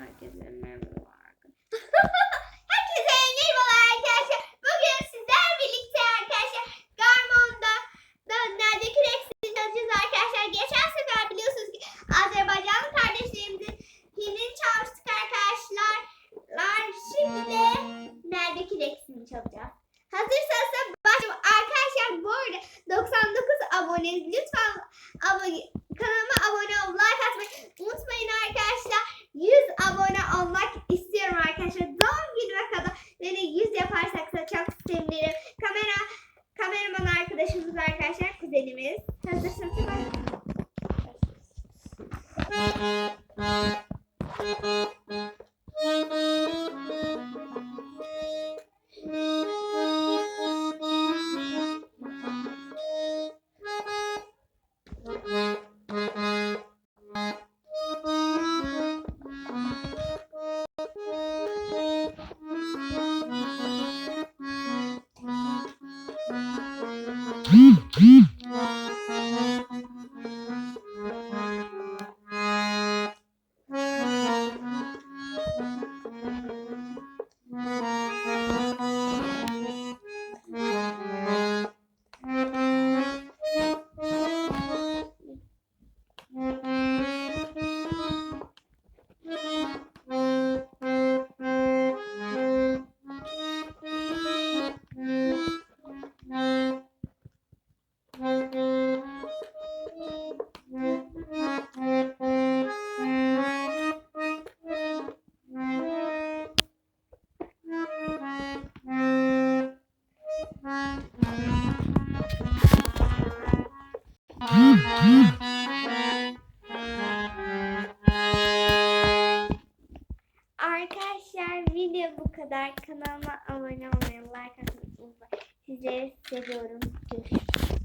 Herkese merhaba. Herkese merhabalar arkadaşlar. Bugün sizler birlikte arkadaşlar Garmon'da da neredeki Rex'i çalışacağız arkadaşlar. Geçen sefer biliyorsunuz ki Azerbaycanlı kardeşlerimizin hilini çalıştık arkadaşlar. Şimdi de neredeki Rex'ini çalacağız. Hazırsanız da başlayalım. Arkadaşlar bu arada 99 aboneyiz. Lütfen abone, kanalıma abone olup like atmayı unutmayın arkadaşlar. 100 abone olmak istiyorum arkadaşlar. Doğum günüme kadar beni 100 yaparsak da çok sevinirim. Kamera kameraman arkadaşımız arkadaşlar kuzenimiz. Hazırsanız başlayalım. Arkadaşlar video bu kadar. Kanalıma abone olmayı, like atmayı unutmayın. Sizleri seviyorum. Görüşürüz.